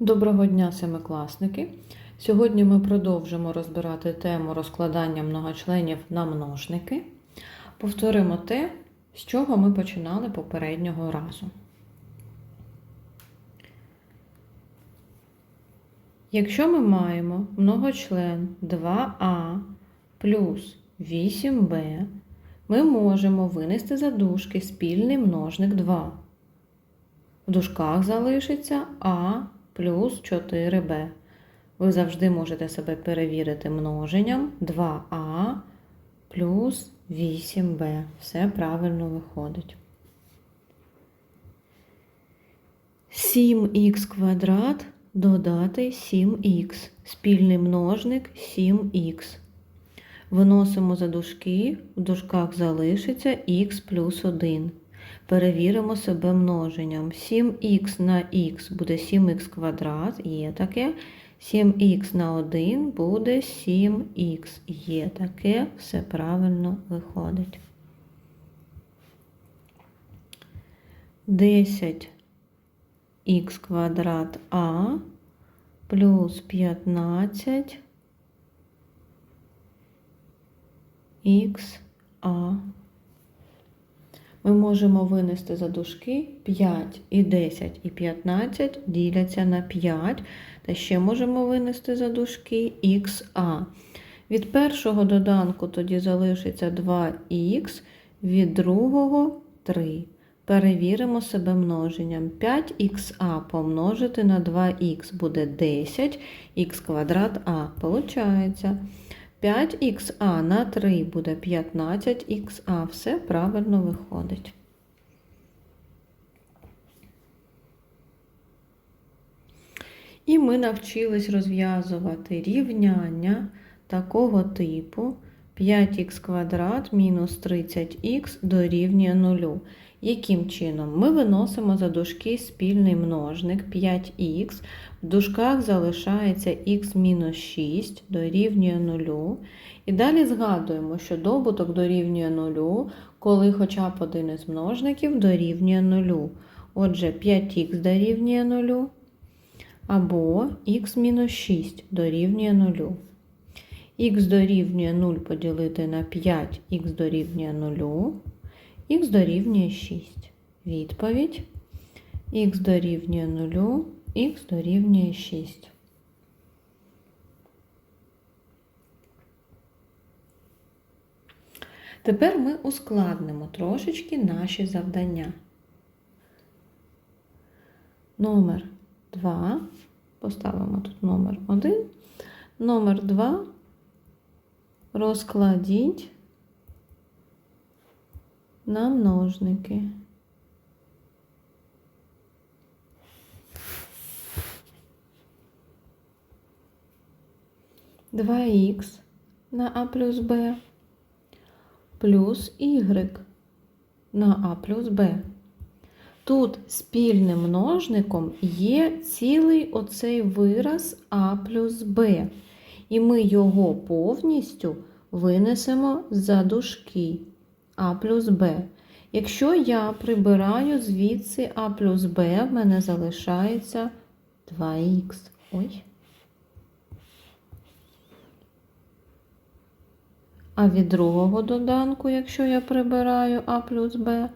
Доброго дня, семикласники! Сьогодні ми продовжимо розбирати тему розкладання многочленів на множники. Повторимо те, з чого ми починали попереднього разу. Якщо ми маємо многочлен 2а плюс 8b, ми можемо винести за дужки спільний множник 2. В дужках залишиться а плюс 4b. Ви завжди можете себе перевірити множенням 2а плюс 8b. Все правильно виходить. 7х квадрат додати 7х. Спільний множник 7х. Виносимо за дужки, в дужках залишиться х плюс 1. Перевіримо себе множенням. 7х на х буде 7х квадрат, є таке. 7х на 1 буде 7х. Є таке, все правильно виходить. 10х квадрат а плюс 15 ха. Ми можемо винести за дужки 5 і 10 і 15 діляться на 5. Та ще можемо винести за дужки ха. Від першого доданку тоді залишиться 2х, від другого 3. Перевіримо себе множенням. 5ха помножити на 2х буде 10, х квадрат а. Получається. 5ха на 3 буде 15ха. Все правильно виходить. І ми навчились розв'язувати рівняння такого типу 5х квадрат мінус 30х дорівнює 0. Яким чином? Ми виносимо за дужки спільний множник 5х, в дужках залишається х-6 дорівнює 0. І далі згадуємо, що добуток дорівнює 0, коли хоча б один із множників дорівнює 0. Отже, 5х дорівнює 0, або х-6 дорівнює 0. х дорівнює 0 поділити на 5, х дорівнює 0 х дорівнює 6. Відповідь х дорівнює 0, х дорівнює 6. Тепер ми ускладнимо трошечки наші завдання. Номер 2. Поставимо тут номер 1. Номер 2. Розкладіть на множники. Два х на а плюс б плюс y на а плюс б. Тут спільним множником є цілий оцей вираз а плюс б. І ми його повністю винесемо за дужки а плюс Б. Якщо я прибираю звідси А плюс Б, в мене залишається 2х. Ой. А від другого доданку, якщо я прибираю А плюс Б,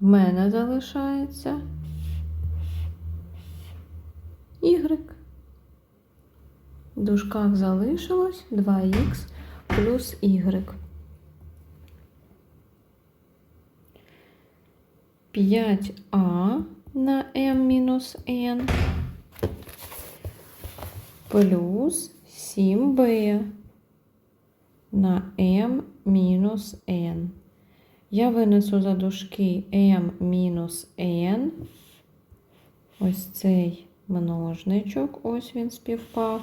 в мене залишається Y. В дужках залишилось 2х плюс Y. 5а на m-n плюс 7b на m-n. Я винесу за дужки m-n. Ось цей множничок, ось він співпав.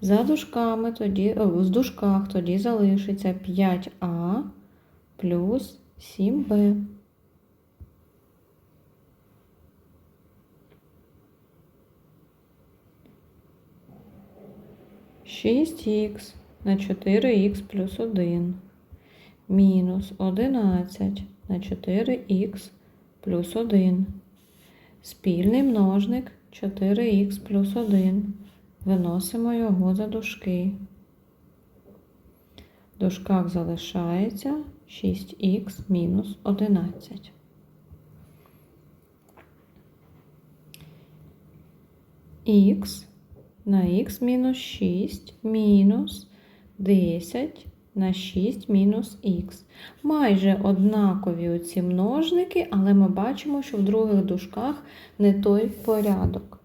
За дужками тоді, з дужках тоді залишиться 5а плюс 7b. 6х на 4х плюс 1 мінус 11 на 4х плюс 1. Спільний множник 4х плюс 1. Виносимо його за дужки. В дужках залишається 6х мінус 11. х на х мінус 6 мінус 10 на 6 мінус х. Майже однакові оці множники, але ми бачимо, що в других дужках не той порядок.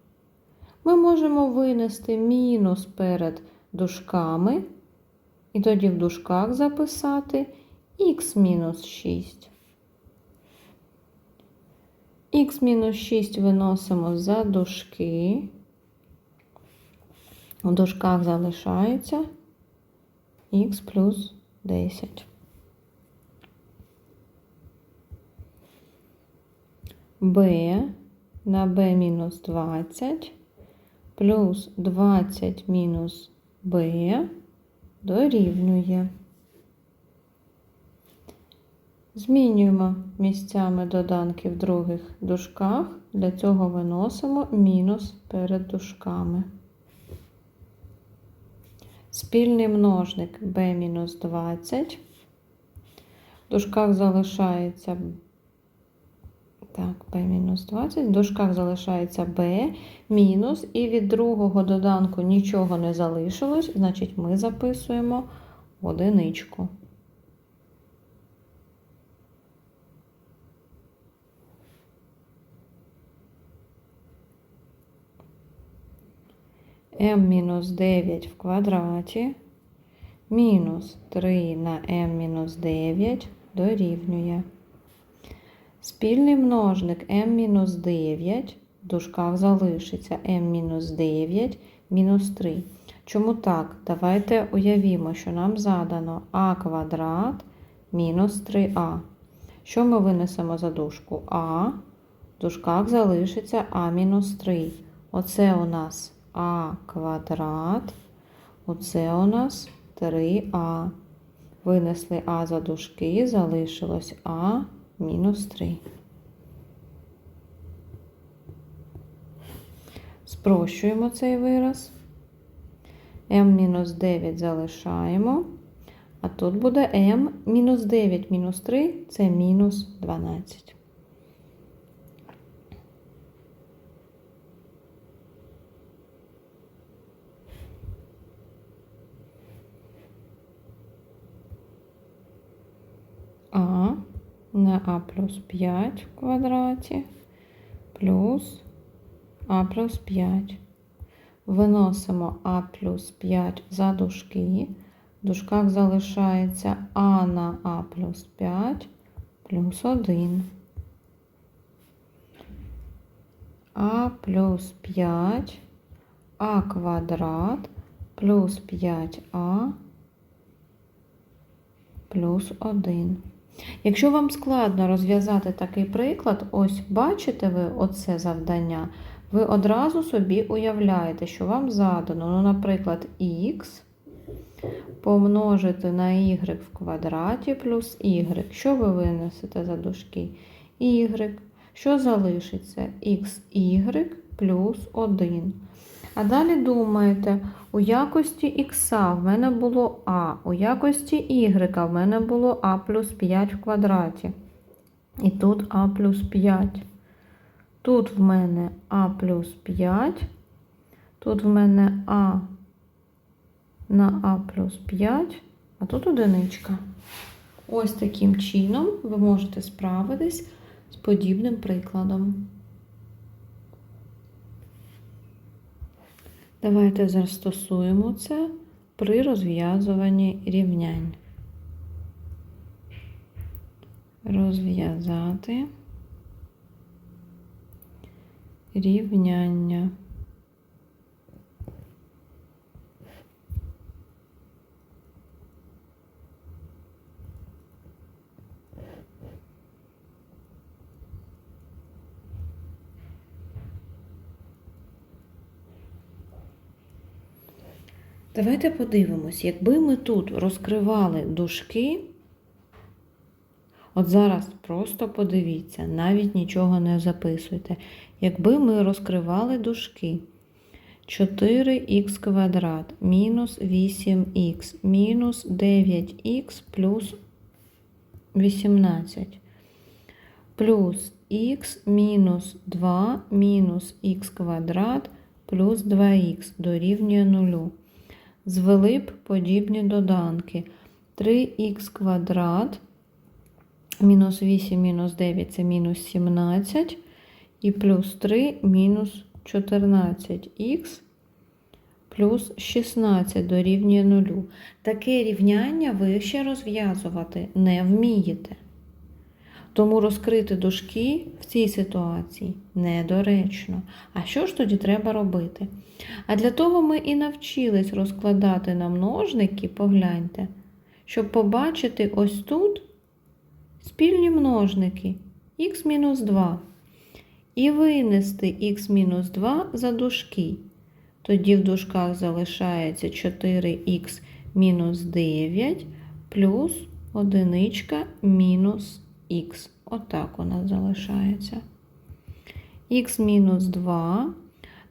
Ми можемо винести мінус перед дужками, і тоді в дужках записати мінус 6. х мінус 6 виносимо за дужки. У дужках залишається х плюс 10. b на b мінус 20 плюс 20 мінус b дорівнює. Змінюємо місцями доданки в других дужках. Для цього виносимо мінус перед дужками. Спільний множник b-20. В дужках залишається так, b-20. В дужках залишається b мінус, і від другого доданку нічого не залишилось, значить ми записуємо одиничку. M-9 в квадраті мінус 3 на m-9 дорівнює. Спільний множник m-9 в дужках залишиться m-9 мінус 3. Чому так? Давайте уявімо, що нам задано а квадрат мінус 3а. Що ми винесемо за дужку? А. В дужках залишиться а мінус 3. Оце у нас а квадрат. Оце у нас 3а. Винесли а за дужки, залишилось а мінус 3. Спрощуємо цей вираз. m-9 залишаємо. А тут буде m мінус 9 мінус 3 це мінус 12. А на а плюс 5 в квадраті плюс а плюс 5. Виносимо а плюс 5 за дужки. В дужках залишається а на а плюс 5 плюс 1. а плюс 5 а квадрат плюс 5а плюс 1. Якщо вам складно розв'язати такий приклад, ось бачите ви оце завдання, ви одразу собі уявляєте, що вам задано, ну, наприклад, х помножити на y в квадраті плюс y. Що ви винесете за дужки? y. Що залишиться? xy плюс 1. А далі думаєте, у якості х в мене було а, у якості y в мене було а плюс 5 в квадраті. І тут а плюс 5. Тут в мене а плюс 5. Тут в мене а на а плюс 5, а тут одиничка. Ось таким чином ви можете справитись з подібним прикладом. Давайте застосуємо це при розв'язуванні рівнянь. Розв'язати рівняння. Давайте подивимось, якби ми тут розкривали дужки, От зараз просто подивіться, навіть нічого не записуйте. Якби ми розкривали дужки 4х квадрат мінус 8х мінус 9х плюс 18 плюс х мінус 2 мінус х квадрат плюс 2х дорівнює 0. Звели б подібні доданки. 3х квадрат мінус 8 мінус 9 це мінус 17 і плюс 3 мінус 14х плюс 16 дорівнює 0. Таке рівняння ви ще розв'язувати не вмієте. Тому розкрити дужки в цій ситуації недоречно. А що ж тоді треба робити? А для того ми і навчились розкладати на множники, погляньте, щоб побачити ось тут спільні множники х-2 і винести х-2 за дужки. Тоді в дужках залишається 4х мінус 9 плюс одиничка мінус х. Отак у нас залишається. х мінус 2.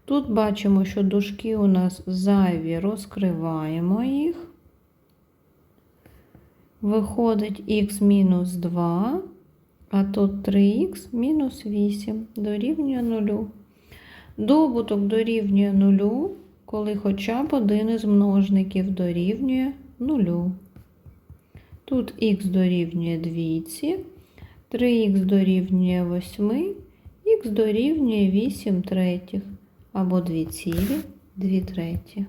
Тут бачимо, що дужки у нас зайві, розкриваємо їх. Виходить х мінус 2, а тут 3х мінус 8 дорівнює 0. Добуток дорівнює 0, коли хоча б один із множників дорівнює 0. Тут х дорівнює 2, 3х дорівнює 8, х дорівнює 8 третіх або 2 цілі 2 треті.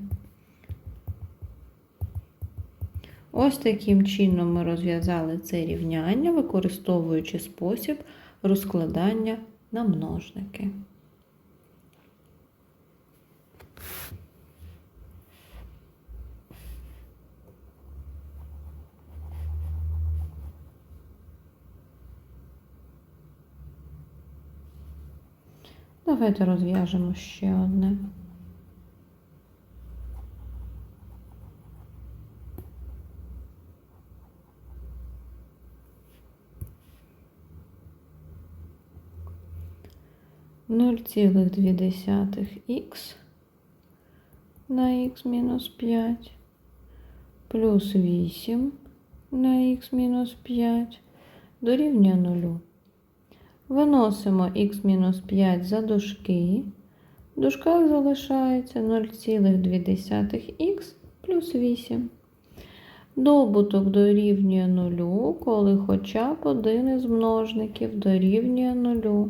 Ось таким чином ми розв'язали це рівняння, використовуючи спосіб розкладання на множники. Давайте розв'яжемо ще одне. Нуль цілих дві десятих х на х мінус 5 плюс 8 на х мінус 5 дорівнює нулю. Виносимо х-5 за дужки. В дужках залишається 0,2х плюс 8. Добуток дорівнює 0, коли хоча б один із множників дорівнює 0.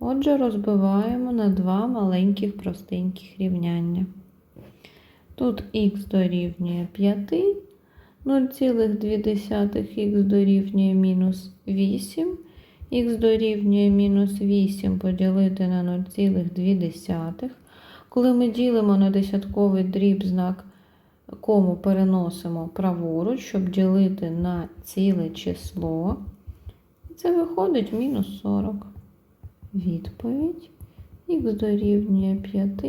Отже, розбиваємо на два маленьких простеньких рівняння. Тут х дорівнює 5, 0,2х дорівнює мінус 8 х дорівнює мінус 8 поділити на 0,2. Коли ми ділимо на десятковий дріб знак кому переносимо праворуч, щоб ділити на ціле число. Це виходить мінус 40. Відповідь х дорівнює 5,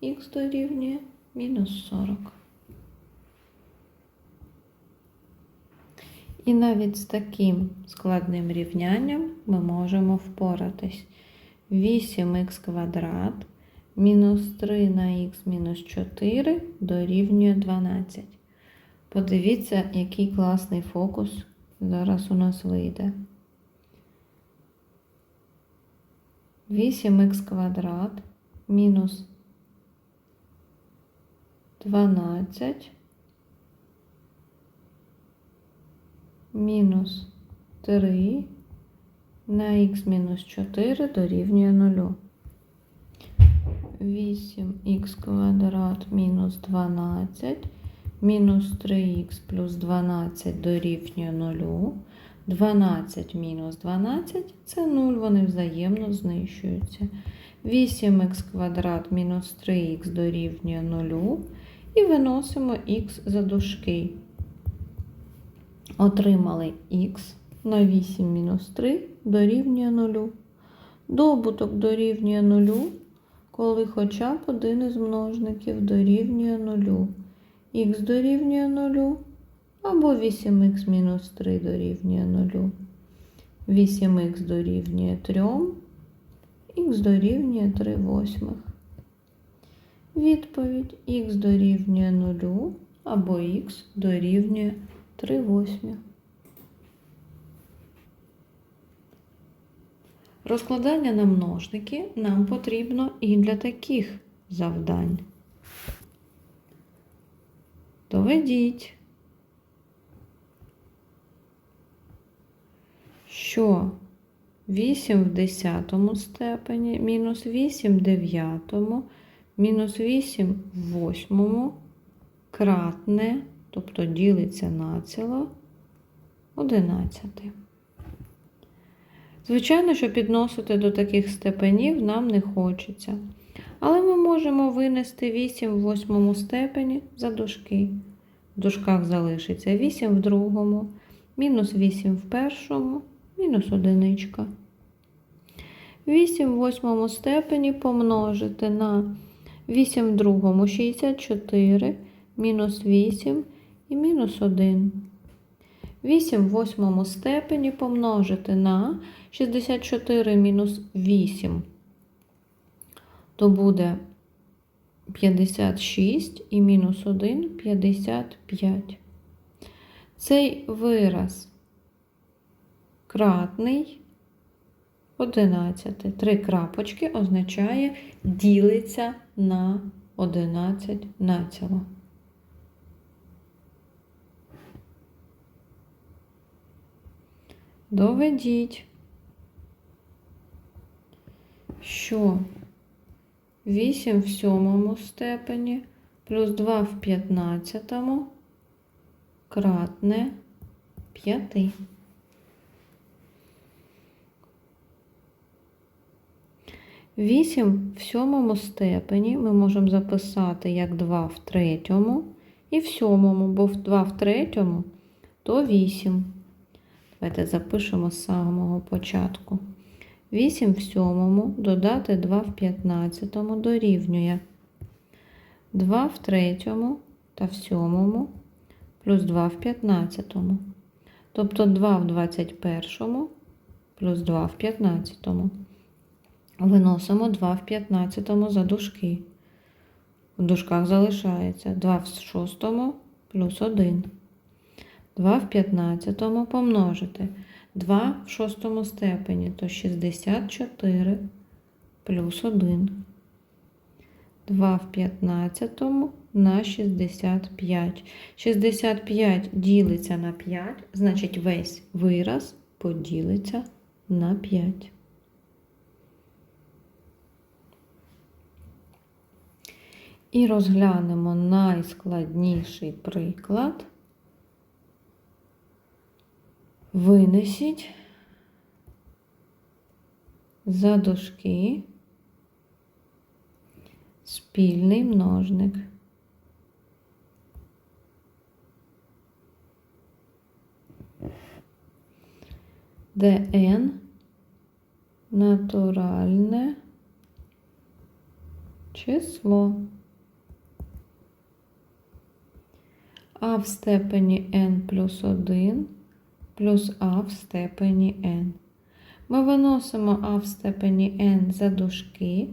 х дорівнює мінус 40. І навіть з таким складним рівнянням ми можемо впоратись. 8х квадрат мінус 3 на х мінус 4 дорівнює 12. Подивіться, який класний фокус зараз у нас вийде. 8х квадрат мінус 12 мінус 3 на х мінус 4 дорівнює 0. 8х квадрат мінус 12, мінус 3х плюс 12 дорівнює 0. 12 мінус 12 це 0, вони взаємно знищуються. 8х квадрат мінус 3х дорівнює 0. І виносимо х за дужки. Отримали х на 8 мінус 3 дорівнює 0. Добуток дорівнює 0, коли хоча б один із множників дорівнює 0. х дорівнює 0 або 8х мінус 3 дорівнює 0. 8х дорівнює 3, х дорівнює 3 восьмих. Відповідь х дорівнює 0 або х дорівнює 3 восьмі. Розкладання на множники нам потрібно і для таких завдань. Доведіть, що 8 в 10 степені мінус 8 в 9, мінус 8 в 8 кратне, тобто ділиться націло 11. Звичайно, що підносити до таких степенів нам не хочеться. Але ми можемо винести 8 в 8 степені за дужки. В дужках залишиться 8 в другому, мінус 8 в першому, мінус одиничка. 8 в 8 степені помножити на 8 в другому 64, мінус 8 і мінус 1. 8 в восьмому степені помножити на 64 мінус 8, то буде 56 і мінус 1 55. Цей вираз кратний 11. Три крапочки означає ділиться на 11 націло. Доведіть, що 8 в сьомому степені плюс 2 в 15 кратне 5. Вісім в сьомому степені ми можемо записати як 2 в третьому і в сьомому, бо 2 в третьому то 8. Давайте запишемо з самого початку. 8 в сьомому додати 2 в 15 дорівнює 2 в третьому та в сьомому плюс 2 в 15. Тобто 2 в 21 плюс 2 в 15. Виносимо 2 в 15 за дужки. В дужках залишається 2 в 6 плюс 1. 2 в 15 помножити 2 в 6 степені, то 64 плюс 1. 2 в 15 на 65. 65 ділиться на 5, значить весь вираз поділиться на 5. І розглянемо найскладніший приклад. Винесіть за дужки спільний множник. n натуральне число. А в степені n плюс 1 плюс а в степені n. Ми виносимо а в степені n за дужки.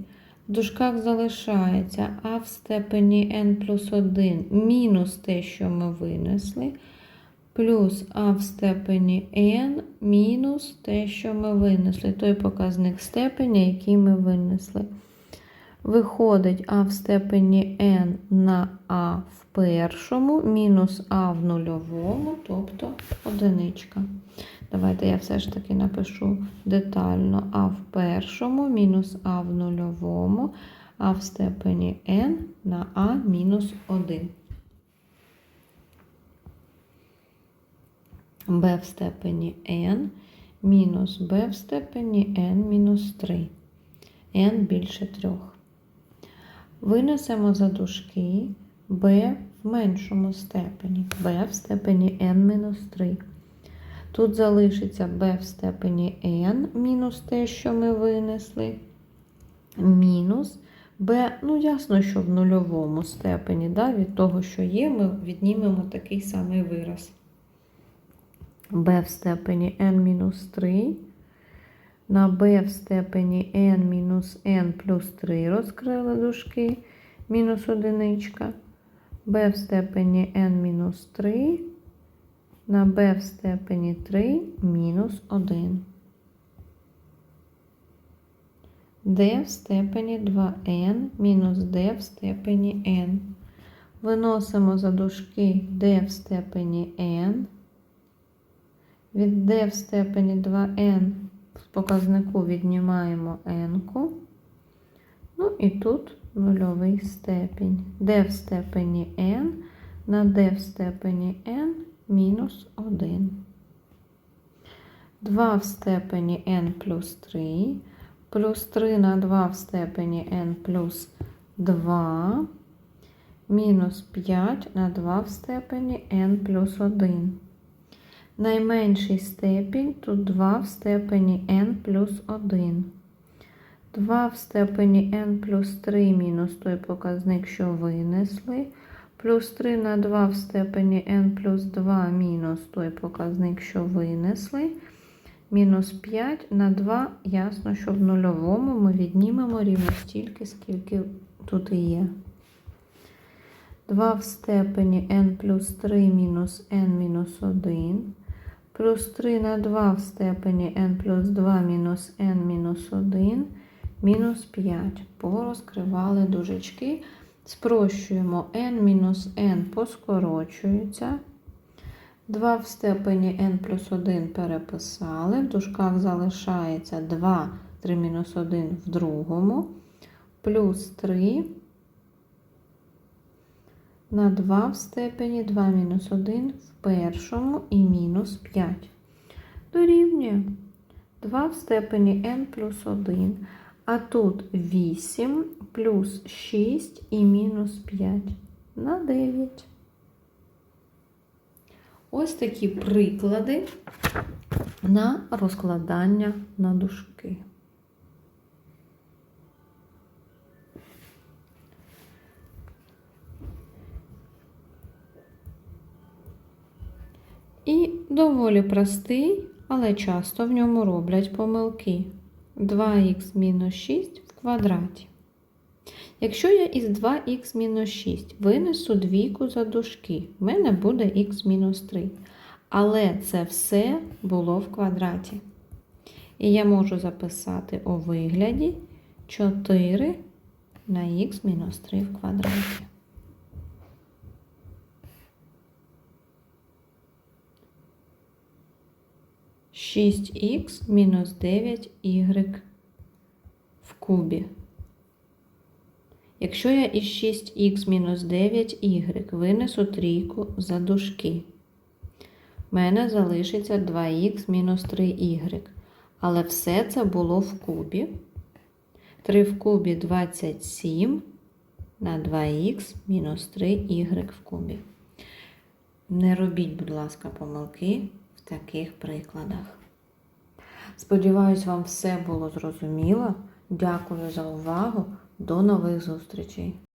В дужках залишається а в степені n плюс 1 мінус те, що ми винесли, плюс а в степені n мінус те, що ми винесли. Той показник степеня, який ми винесли. Виходить а в степені n на а в першому, мінус а в нульовому, тобто одиничка. Давайте я все ж таки напишу детально а в першому, мінус а в нульовому, а в степені n на а мінус 1. b в степені n мінус b в степені n мінус 3. n більше 3. Винесемо за дужки b в меншому степені, b в степені n-3. Тут залишиться b в степені n мінус те, що ми винесли, мінус b, ну, ясно, що в нульовому степені, да, від того, що є, ми віднімемо такий самий вираз. b в степені n-3 на b в степені n мінус n плюс 3 розкрили дужки, мінус одиничка. b в степені n мінус 3 на b в степені 3 мінус 1. d в степені 2n мінус d в степені n. Виносимо за дужки d в степені n. Від d в степені 2n в показнику віднімаємо n. -ку. Ну і тут нульовий степінь. d в степені n на d в степені n мінус 1. 2 в степені n плюс 3, плюс 3 на 2 в степені n плюс 2, мінус 5 на 2 в степені n плюс 1. Найменший степінь тут 2 в степені n плюс 1. 2 в степені n плюс 3 мінус той показник, що винесли. Плюс 3 на 2 в степені n плюс 2 мінус той показник, що винесли. Мінус 5 на 2, ясно, що в нульовому ми віднімемо рівно стільки, скільки тут і є. 2 в степені n плюс 3 мінус n мінус 1. Плюс 3 на 2 в степені n плюс 2 мінус n мінус 1. Мінус 5. Порозкривали дужечки. Спрощуємо n мінус n поскорочується. 2 в степені n плюс 1 переписали. В дужках залишається 2, 3 мінус 1 в другому. Плюс 3 на 2 в степені 2 мінус 1 в першому і мінус 5. Дорівнює 2 в степені n плюс 1. А тут 8 плюс 6 і мінус 5 на 9. Ось такі приклади на розкладання на дужки. І доволі простий, але часто в ньому роблять помилки. 2х-6 в квадраті. Якщо я із 2х-6 винесу двійку за дужки, в мене буде х-3. Але це все було в квадраті. І я можу записати у вигляді 4 на х-3 в квадраті. Шість х мінус 9 y в кубі. Якщо я із 6х мінус 9y винесу трійку за дужки, в мене залишиться 2х мінус 3y. Але все це було в кубі. 3 в кубі 27 на 2х мінус 3y в кубі. Не робіть, будь ласка, помилки в таких прикладах. Сподіваюсь, вам все було зрозуміло. Дякую за увагу. До нових зустрічей!